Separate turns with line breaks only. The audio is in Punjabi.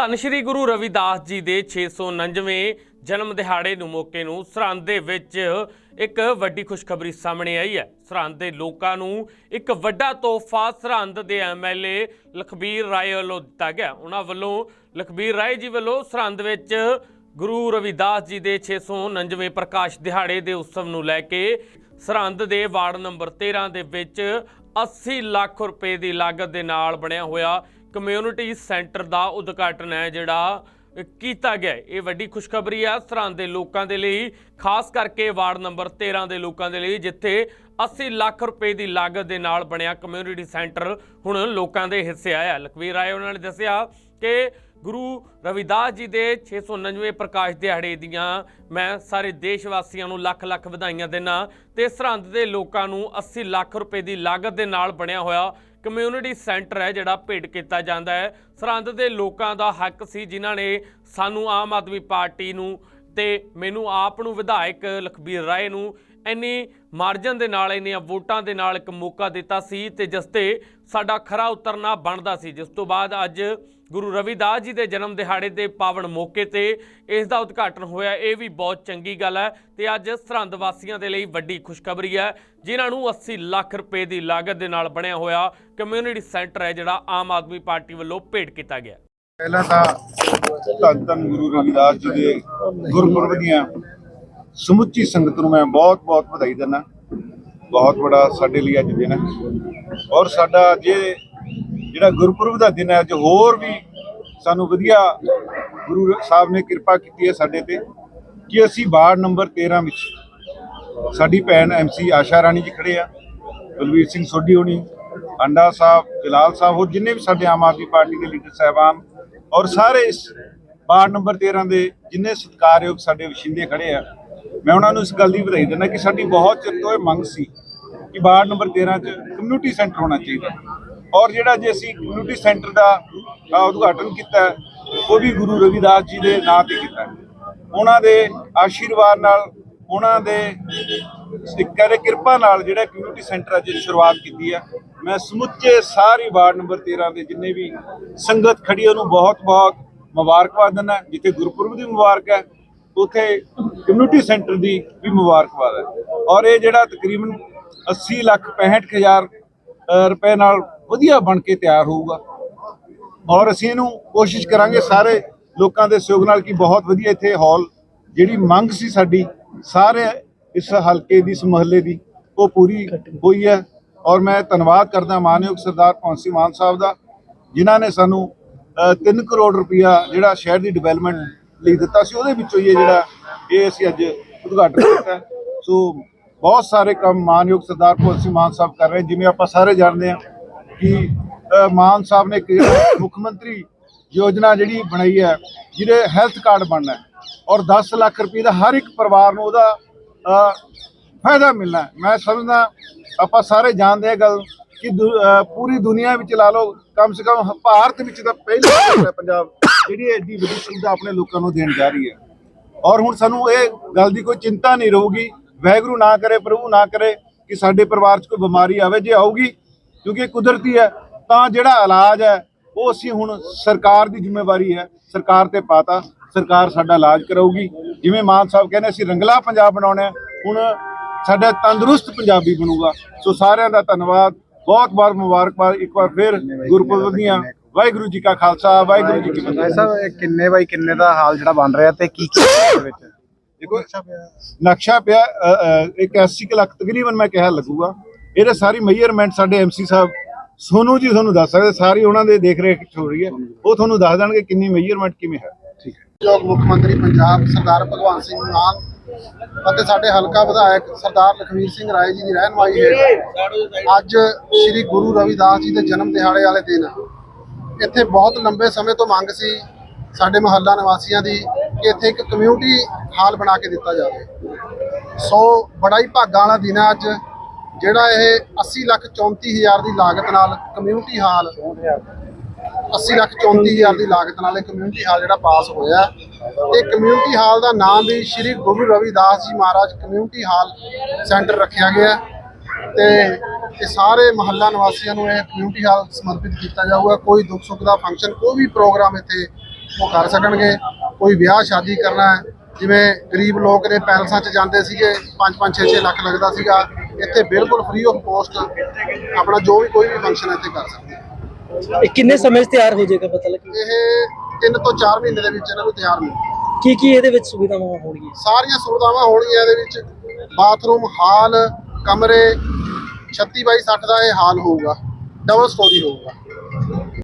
ਧੰਨ ਸ਼੍ਰੀ ਗੁਰੂ ਰਵਿਦਾਸ ਜੀ ਦੇ 649ਵੇਂ ਜਨਮ ਦਿਹਾੜੇ ਨੂੰ ਮੌਕੇ ਨੂੰ ਸਰਹੰਦ ਦੇ ਵਿੱਚ ਇੱਕ ਵੱਡੀ ਖੁਸ਼ਖਬਰੀ ਸਾਹਮਣੇ ਆਈ ਹੈ। ਸਰਹੰਦ ਦੇ ਲੋਕਾਂ ਨੂੰ ਇੱਕ ਵੱਡਾ ਤੋਹਫਾ ਸਰਹੰਦ ਦੇ ਐਮਐਲਏ ਲਖਬੀਰ ਰਾਏ ਵੱਲੋਂ ਦਿੱਤਾ ਗਿਆ। ਉਹਨਾਂ ਵੱਲੋਂ ਲਖਬੀਰ ਰਾਏ ਜੀ ਵੱਲੋਂ ਸਰਹੰਦ ਵਿੱਚ ਗੁਰੂ ਰਵਿਦਾਸ ਜੀ ਦੇ 649ਵੇਂ ਪ੍ਰਕਾਸ਼ ਦਿਹਾੜੇ ਦੇ ਉਤਸਵ ਨੂੰ ਲੈ ਕੇ ਸਰਹੰਦ ਦੇ ਵਾਰਡ ਨੰਬਰ 13 ਦੇ ਵਿੱਚ 80 ਲੱਖ ਰੁਪਏ ਦੀ ਲਾਗਤ ਦੇ ਨਾਲ ਬਣਿਆ ਹੋਇਆ ਕਮਿਊਨਿਟੀ ਸੈਂਟਰ ਦਾ ਉਦਘਾਟਨ ਹੈ, ਜਿਹੜਾ ਕੀਤਾ ਗਿਆ ਇਹ ਵੱਡੀ ਖੁਸ਼ਖਬਰੀ ਆ ਸਰਹੰਦ ਦੇ ਲੋਕਾਂ ਦੇ ਲਈ, ਖਾਸ ਕਰਕੇ ਵਾਰਡ ਨੰਬਰ 13 ਦੇ ਲੋਕਾਂ ਦੇ ਲਈ, ਜਿੱਥੇ 80 ਲੱਖ ਰੁਪਏ ਦੀ ਲਾਗਤ ਦੇ ਨਾਲ ਬਣਿਆ ਕਮਿਊਨਿਟੀ ਸੈਂਟਰ ਹੁਣ ਲੋਕਾਂ ਦੇ ਹਿੱਸੇ ਆਇਆ ਲਖਵੀਰ ਰਾਏ ਉਹਨਾਂ ਨੇ ਦੱਸਿਆ ਕਿ ਗੁਰੂ ਰਵਿਦਾਸ ਜੀ ਦੇ 699ਵੇਂ ਪ੍ਰਕਾਸ਼ ਦਿਹਾੜੇ ਦੀਆਂ ਮੈਂ ਸਾਰੇ ਦੇਸ਼ ਵਾਸੀਆਂ ਨੂੰ ਲੱਖ ਲੱਖ ਵਧਾਈਆਂ ਦਿੰਦਾ ਤੇ ਸਰਹੰਦ ਦੇ ਲੋਕਾਂ ਨੂੰ 80 ਲੱਖ ਰੁਪਏ ਦੀ ਲਾਗਤ ਦੇ ਨਾਲ ਬਣਿਆ ਹੋਇਆ ਕਮਿਊਨਿਟੀ ਸੈਂਟਰ ਹੈ, ਜਿਹੜਾ ਭੇਟ ਕੀਤਾ ਜਾਂਦਾ ਹੈ। ਸਰਹੰਦ ਦੇ ਲੋਕਾਂ ਦਾ ਹੱਕ ਸੀ ਜਿਨ੍ਹਾਂ ਨੇ ਸਾਨੂੰ ਆਮ ਆਦਮੀ ਪਾਰਟੀ ਨੂੰ ਤੇ ਮੈਨੂੰ ਆਪ ਨੂੰ ਵਿਧਾਇਕ ਲਖਬੀਰ ਰਾਏ ਨੂੰ ਇੰਨੀ ਮਾਰਜਨ ਦੇ ਨਾਲ, ਇੰਨੀਆਂ ਵੋਟਾਂ ਦੇ ਨਾਲ ਇੱਕ ਮੌਕਾ ਦਿੱਤਾ ਸੀ ਤੇ ਜਿਸ ਤੇ ਸਾਡਾ ਖਰਾ ਉਤਰਨਾ ਬਣਦਾ ਸੀ। ਜਿਸ ਤੋਂ ਬਾਅਦ ਅੱਜ ਗੁਰੂ ਰਵਿਦਾਸ ਜੀ ਦੇ ਜਨਮ ਦਿਹਾੜੇ ਦੇ ਪਾਵਨ ਮੌਕੇ ਤੇ ਇਸ ਦਾ ਉਦਘਾਟਨ ਹੋਇਆ। ਇਹ ਵੀ ਬਹੁਤ ਚੰਗੀ ਗੱਲ ਹੈ ਤੇ ਅੱਜ ਸਰਹੰਦ ਵਾਸੀਆਂ ਦੇ ਲਈ ਵੱਡੀ ਖੁਸ਼ਖਬਰੀ ਹੈ, ਜਿਨ੍ਹਾਂ ਨੂੰ 80 ਲੱਖ ਰੁਪਏ ਦੀ ਲਾਗਤ ਦੇ ਨਾਲ ਬਣਿਆ ਹੋਇਆ ਕਮਿਊਨਿਟੀ ਸੈਂਟਰ ਹੈ, ਜਿਹੜਾ ਆਮ ਆਦਮੀ ਪਾਰਟੀ ਵੱਲੋਂ ਭੇਟ ਕੀਤਾ ਗਿਆ।
ਪਹਿਲਾਂ ਤਾਂ ਧੰਨ ਧੰਨ ਗੁਰੂ ਰਵਿਦਾਸ ਜੀ ਦੇ ਗੁਰਪੁਰਬ ਦੀਆਂ ਸਮੁੱਚੀ ਸੰਗਤ ਨੂੰ ਮੈਂ ਬਹੁਤ-ਬਹੁਤ ਵਧਾਈ ਦਿੰਦਾ। ਬਹੁਤ ਬੜਾ ਸਾਡੇ ਲਈ ਅੱਜ ਦਿਨ ਹੈ। ਔਰ ਸਾਡਾ ਜੇ ਜਿਹੜਾ ਗੁਰਪੁਰਬ ਦਾ ਦਿਨ ਹੈ, ਅੱਜ ਹੋਰ ਵੀ ਸਾਨੂੰ ਵਧੀਆ ਗੁਰੂ ਸਾਹਿਬ ਨੇ ਕਿਰਪਾ ਕੀਤੀ ਹੈ ਸਾਡੇ ਤੇ ਕਿ ਅਸੀਂ ਵਾਰਡ ਨੰਬਰ 13 ਵਿੱਚ ਸਾਡੀ ਭੈਣ ਐਮਸੀ ਆਸ਼ਾ ਰਾਣੀ ਜੀ ਖੜੇ ਆ, ਬਲਵੀਰ ਸਿੰਘ ਸੋਢੀ ਹੋਣੀ ਅੰਡਾ ਸਾਹਿਬ, ਜਲਾਲ ਸਾਹਿਬ, ਹੋਰ ਜਿੰਨੇ ਵੀ ਸਾਡੇ ਆਮ ਆਦਮੀ ਪਾਰਟੀ ਦੇ ਲੀਡਰ ਸਾਹਿਬਾਨ ਔਰ ਸਾਰੇ ਇਸ ਵਾਰਡ ਨੰਬਰ 13 ਦੇ ਜਿੰਨੇ ਸਤਿਕਾਰਯੋਗ ਸਾਡੇ ਵਸਿੰਦੇ ਖੜੇ ਆ ਮੈਂ ਉਹਨਾਂ ਨੂੰ ਇਸ ਗੱਲ ਦੀ ਵਧਾਈ ਦਿੰਦਾ ਕਿ ਸਾਡੀ ਬਹੁਤ ਚਿਰ ਤੋਂ ਇਹ ਮੰਗ ਸੀ ਕਿ ਵਾਰਡ ਨੰਬਰ 13 'ਚ ਕਮਿਊਨਿਟੀ ਸੈਂਟਰ ਹੋਣਾ ਚਾਹੀਦਾ ਔਰ ਜਿਹੜਾ ਜੇ ਅਸੀਂ ਕਮਿਊਨਿਟੀ ਸੈਂਟਰ ਦਾ ਉਦਘਾਟਨ ਕੀਤਾ ਉਹ ਵੀ ਗੁਰੂ ਰਵਿਦਾਸ ਜੀ ਦੇ ਨਾਂ ਤੇ ਕੀਤਾ ਉਹਨਾਂ ਦੇ ਆਸ਼ੀਰਵਾਦ ਨਾਲ, ਉਹਨਾਂ ਦੇ ਸਿੱਕਾ ਦੇ ਕਿਰਪਾ ਨਾਲ ਜਿਹੜਾ ਕਮਿਊਨਿਟੀ ਸੈਂਟਰ ਅੱਜ ਸ਼ੁਰੂਆਤ ਕੀਤੀ ਹੈ। ਮੈਂ ਸਮੁੱਚੇ ਸਾਰੀ ਵਾਰਡ ਨੰਬਰ 13 ਦੇ ਜਿੰਨੇ ਵੀ ਸੰਗਤ ਖੜੀ ਉਹਨੂੰ ਬਹੁਤ-ਬਹੁਤ ਮੁਬਾਰਕਬਾਦ ਦਿੰਦਾ ਜਿੱਥੇ ਗੁਰਪੁਰਬ ਦੀ ਮੁਬਾਰਕ ਹੈ ਉਥੇ ਕਮਿਊਨਿਟੀ ਸੈਂਟਰ ਦੀ ਵੀ ਮੁਬਾਰਕਬਾਦ ਹੈ। ਔਰ ਇਹ ਜਿਹੜਾ ਤਕਰੀਬਨ 80 ਲੱਖ 65 ਹਜ਼ਾਰ ਰੁਪਏ ਨਾਲ ਵਧੀਆ ਬਣ ਕੇ ਤਿਆਰ ਹੋਊਗਾ। ਔਰ ਅਸੀਂ ਇਹਨੂੰ ਕੋਸ਼ਿਸ਼ ਕਰਾਂਗੇ ਸਾਰੇ ਲੋਕਾਂ ਦੇ ਸਹਿਯੋਗ ਨਾਲ ਕਿ ਬਹੁਤ ਵਧੀਆ ਇੱਥੇ ਹਾਲ ਜਿਹੜੀ ਮੰਗ ਸੀ ਸਾਡੀ, ਸਾਰੇ ਇਸ ਹਲਕੇ ਦੀ, ਇਸ ਮੁਹੱਲੇ ਦੀ, ਉਹ ਪੂਰੀ ਹੋਈ ਹੈ। ਔਰ ਮੈਂ ਧੰਨਵਾਦ ਕਰਦਾ ਮਾਨਯੋਗ ਸਰਦਾਰ ਪੌਂਸੀ ਮਾਨ ਸਾਹਿਬ ਦਾ, ਜਿਨ੍ਹਾਂ ਨੇ ਸਾਨੂੰ 3 ਕਰੋੜ ਰੁਪਇਆ ਜਿਹੜਾ ਸ਼ਹਿਰ ਦੀ ਡਿਵੈਲਪਮੈਂਟ ਲਈ ਦਿੱਤਾ ਸੀ, ਉਹਦੇ ਵਿੱਚੋਂ ਹੀ ਇਹ ਜਿਹੜਾ ਇਹ ਅਸੀਂ ਅੱਜ ਉਦਘਾਟਨ ਕੀਤਾ। ਸੋ ਬਹੁਤ ਸਾਰੇ ਕੰਮ ਮਾਨਯੋਗ ਸਰਦਾਰ ਪੌਂਸੀ ਮਾਨ ਸਾਹਿਬ ਕਰ ਰਹੇ ਜਿਵੇਂ ਆਪਾਂ ਸਾਰੇ ਜਾਣਦੇ ਹਾਂ ਕਿ ਮਾਨ ਸਾਹਿਬ ਨੇ ਮੁੱਖ ਮੰਤਰੀ ਯੋਜਨਾ ਜਿਹੜੀ ਬਣਾਈ ਹੈ, ਜਿਹਦੇ ਹੈਲਥ ਕਾਰਡ ਬਣਨਾ ਔਰ 10 ਲੱਖ ਰੁਪਏ ਦਾ ਹਰ ਇੱਕ ਪਰਿਵਾਰ ਨੂੰ ਉਹਦਾ ਫਾਇਦਾ ਮਿਲਣਾ ਮੈਂ ਸਮਝਦਾ ਆਪਾਂ ਸਾਰੇ ਜਾਣਦੇ ਹਾਂ ਗੱਲ ਕਿ ਦੁ- ਪੂਰੀ ਦੁਨੀਆ ਵਿੱਚ ਲਾ ਲਓ, ਕਮ ਸੇ ਕਮ ਭਾਰਤ ਵਿੱਚ ਤਾਂ ਪਹਿਲੀ ਪੰਜਾਬ ਜਿਹੜੀ ਐਡੀ ਵੱਡੀ ਸੁਵਿਧਾ ਆਪਣੇ ਲੋਕਾਂ ਨੂੰ ਦੇਣ ਜਾ ਰਹੀ ਹੈ। ਔਰ ਹੁਣ ਸਾਨੂੰ ਇਹ ਗੱਲ ਦੀ ਕੋਈ ਚਿੰਤਾ ਨਹੀਂ ਰਹੂਗੀ। ਵਾਹਿਗੁਰੂ ਨਾ ਕਰੇ ਪ੍ਰਭੂ ਨਾ ਕਰੇ ਕਿ ਸਾਡੇ ਪਰਿਵਾਰ 'ਚ ਕੋਈ ਬਿਮਾਰੀ ਆਵੇ ਜੇ ਆਊਗੀ ਕਿਉਂਕਿ ਇਹ ਕੁਦਰਤੀ ਹੈ ਤਾਂ ਜਿਹੜਾ ਇਲਾਜ ਹੈ ਉਹ ਅਸੀਂ ਹੁਣ ਸਰਕਾਰ ਦੀ ਜ਼ਿੰਮੇਵਾਰੀ ਹੈ ਸਰਕਾਰ ਤੇ ਪਾਤਾ ਸਰਕਾਰ ਸਾਡਾ ਇਲਾਜ ਕਰਾਊਗੀ। ਜਿਵੇਂ ਮਾਨ ਸਾਹਿਬ ਕਹਿੰਦੇ ਅਸੀਂ ਰੰਗਲਾ ਪੰਜਾਬ ਬਣਾਉਣਾ ਹੈ, ਹੁਣ ਸਾਡਾ ਤੰਦਰੁਸਤ ਪੰਜਾਬੀ ਬਣੂਗਾ। ਸੋ ਸਾਰਿਆਂ ਦਾ ਧੰਨਵਾਦ ਬਹੁਤ ਬਹੁਤ ਮੁਬਾਰਕਬਾਦ। ਇੱਕ ਵਾਰ ਫਿਰ ਗੁਰਪੁਰਬ ਦੀਆਂ ਵਾਹਿਗੁਰੂ ਜੀ ਕਾ ਖਾਲਸਾ ਵਾਹਿਗੁਰੂ ਜੀ ਕੀ ਫਤਿਹ।
ਭਾਈ ਸਾਹਿਬ ਇਹ ਕਿੰਨੇ ਬਾਈ ਕਿੰਨੇ ਦਾ ਹਾਲ ਜਿਹੜਾ ਬਣ ਰਿਹਾ ਤੇ ਕੀ ਕੀ ਹੈ ਇਹਦੇ ਵਿੱਚ?
ਦੇਖੋ ਨਕਸ਼ਾ ਪਿਆ ਅ, ਅ, ਇੱਕ 80 ਕੁ ਲੱਖ ਤਕਰੀਬਨ ਮੈਂ ਕਿਹਾ ਲੱਗੂਗਾ। ਇਹਦੇ ਸਾਰੀ ਮੇਜਰਮੈਂਟ ਸਾਡੇ ਐਮਸੀ ਸਾਹਿਬ ਸੋਨੂ ਜੀ ਤੁਹਾਨੂੰ ਦੱਸ ਸਕਦੇ ਸਾਰੀ ਉਹਨਾਂ ਦੇ ਦੇਖ ਰੇਖ ਚ ਹੋ ਰਹੀ ਹੈ। ਉਹ ਤੁਹਾਨੂੰ ਦੱਸ ਦੇਣਗੇ ਕਿੰਨੀ ਮੇਜਰਮੈਂਟ ਕਿਵੇਂ ਹੈ। ਠੀਕ ਹੈ।
ਮੁੱਖ ਮੰਤਰੀ ਪੰਜਾਬ ਸਰਦਾਰ ਭਗਵੰਤ ਸਿੰਘ ਮਾਨ ਅਤੇ ਸਾਡੇ ਹਲਕਾ ਵਿਧਾਇਕ ਸਰਦਾਰ ਲਖਵੀਰ ਸਿੰਘ ਰਾਏ ਜੀ ਦੀ ਰਹਿਨਮਾਈ ਹੇਠ ਅੱਜ ਸ੍ਰੀ ਗੁਰੂ ਰਵਿਦਾਸ ਜੀ ਦੇ ਜਨਮ ਦਿਹਾੜੇ ਵਾਲੇ ਦਿਨ ਇੱਥੇ ਬਹੁਤ ਲੰਬੇ ਸਮੇਂ ਤੋਂ ਮੰਗ ਸੀ ਸਾਡੇ ਮਹੱਲਾ ਨਿਵਾਸੀਆਂ ਦੀ ਕਿ ਇੱਥੇ ਇੱਕ ਕਮਿਊਨਿਟੀ ਹਾਲ ਬਣਾ ਕੇ ਦਿੱਤਾ ਜਾਵੇ। ਸੋ ਬੜਾ ਹੀ ਭਾਗਾਂ ਵਾਲਾ ਦਿਨ ਹੈ ਅੱਜ, ਜਿਹੜਾ ਇਹ 80 ਲੱਖ 34 ਹਜ਼ਾਰ ਦੀ ਲਾਗਤ ਨਾਲ ਕਮਿਊਨਿਟੀ ਹਾਲ 80 ਲੱਖ 34 ਹਜ਼ਾਰ ਦੀ ਲਾਗਤ ਨਾਲ ਇਹ ਕਮਿਊਨਿਟੀ ਹਾਲ ਜਿਹੜਾ ਪਾਸ ਹੋਇਆ। ਤੇ ਕਮਿਊਨਿਟੀ ਹਾਲ ਦਾ ਨਾਮ ਵੀ ਸ੍ਰੀ ਗੁਰੂ ਰਵਿਦਾਸ ਜੀ ਮਹਾਰਾਜ ਕਮਿਊਨਿਟੀ ਹਾਲ ਸੈਂਟਰ ਰੱਖਿਆ ਗਿਆ। ਤੇ ਇਹ ਸਾਰੇ ਮਹੱਲਾ ਨਿਵਾਸੀਆਂ ਨੂੰ ਇਹ ਕਮਿਊਨਿਟੀ ਹਾਲ ਸਮਰਪਿਤ ਕੀਤਾ ਜਾਊਗਾ। ਕੋਈ ਦੁੱਖ ਸੁੱਖ ਦਾ ਫੰਕਸ਼ਨ ਕੋਈ ਵੀ ਪ੍ਰੋਗਰਾਮ ਇੱਥੇ ਉਹ ਕਰ ਸਕਣਗੇ। ਕੋਈ ਵਿਆਹ ਸ਼ਾਦੀ ਕਰਨਾ ਹੈ ਜਿਵੇਂ ਗਰੀਬ ਲੋਕ ਨੇ ਪੈਲਸਾਂ 'ਚ ਜਾਂਦੇ ਸੀਗੇ 5-5 6-6 ਲੱਖ ਲੱਗਦਾ ਸੀਗਾ। ਇੱਥੇ ਬਿਲਕੁਲ ਫ੍ਰੀ ਆਫ ਕੋਸਟ ਆਪਣਾ ਜੋ ਵੀ ਕੋਈ ਵੀ ਫੰਕਸ਼ਨ ਇੱਥੇ ਕਰ ਸਕਦੇ
ਕਿੰਨੇ ਸਮੇਂ 'ਚ ਤਿਆਰ ਹੋ ਜਾਏਗਾ ਪਤਾ ਲੱਗੇ?
ਇਹ 3 ਤੋਂ 4 ਮਹੀਨੇ ਦੇ ਵਿੱਚ ਇਹਨਾਂ ਨੂੰ ਤਿਆਰ ਮਿਲ
ਕੀ ਕੀ ਇਹਦੇ ਵਿੱਚ ਸੁਵਿਧਾਵਾਂ ਹੋਣਗੀਆਂ?
ਸਾਰੀਆਂ ਸੁਵਿਧਾਵਾਂ ਹੋਣਗੀਆਂ ਇਹਦੇ ਵਿੱਚ। ਬਾਥਰੂਮ ਹਾਲ ਕਮਰੇ 36 ਬਾਈ 60 ਦਾ ਇਹ ਹਾਲ ਹੋਊਗਾ ਡਬਲ ਸਟੋਰੀ ਹੋਊਗਾ।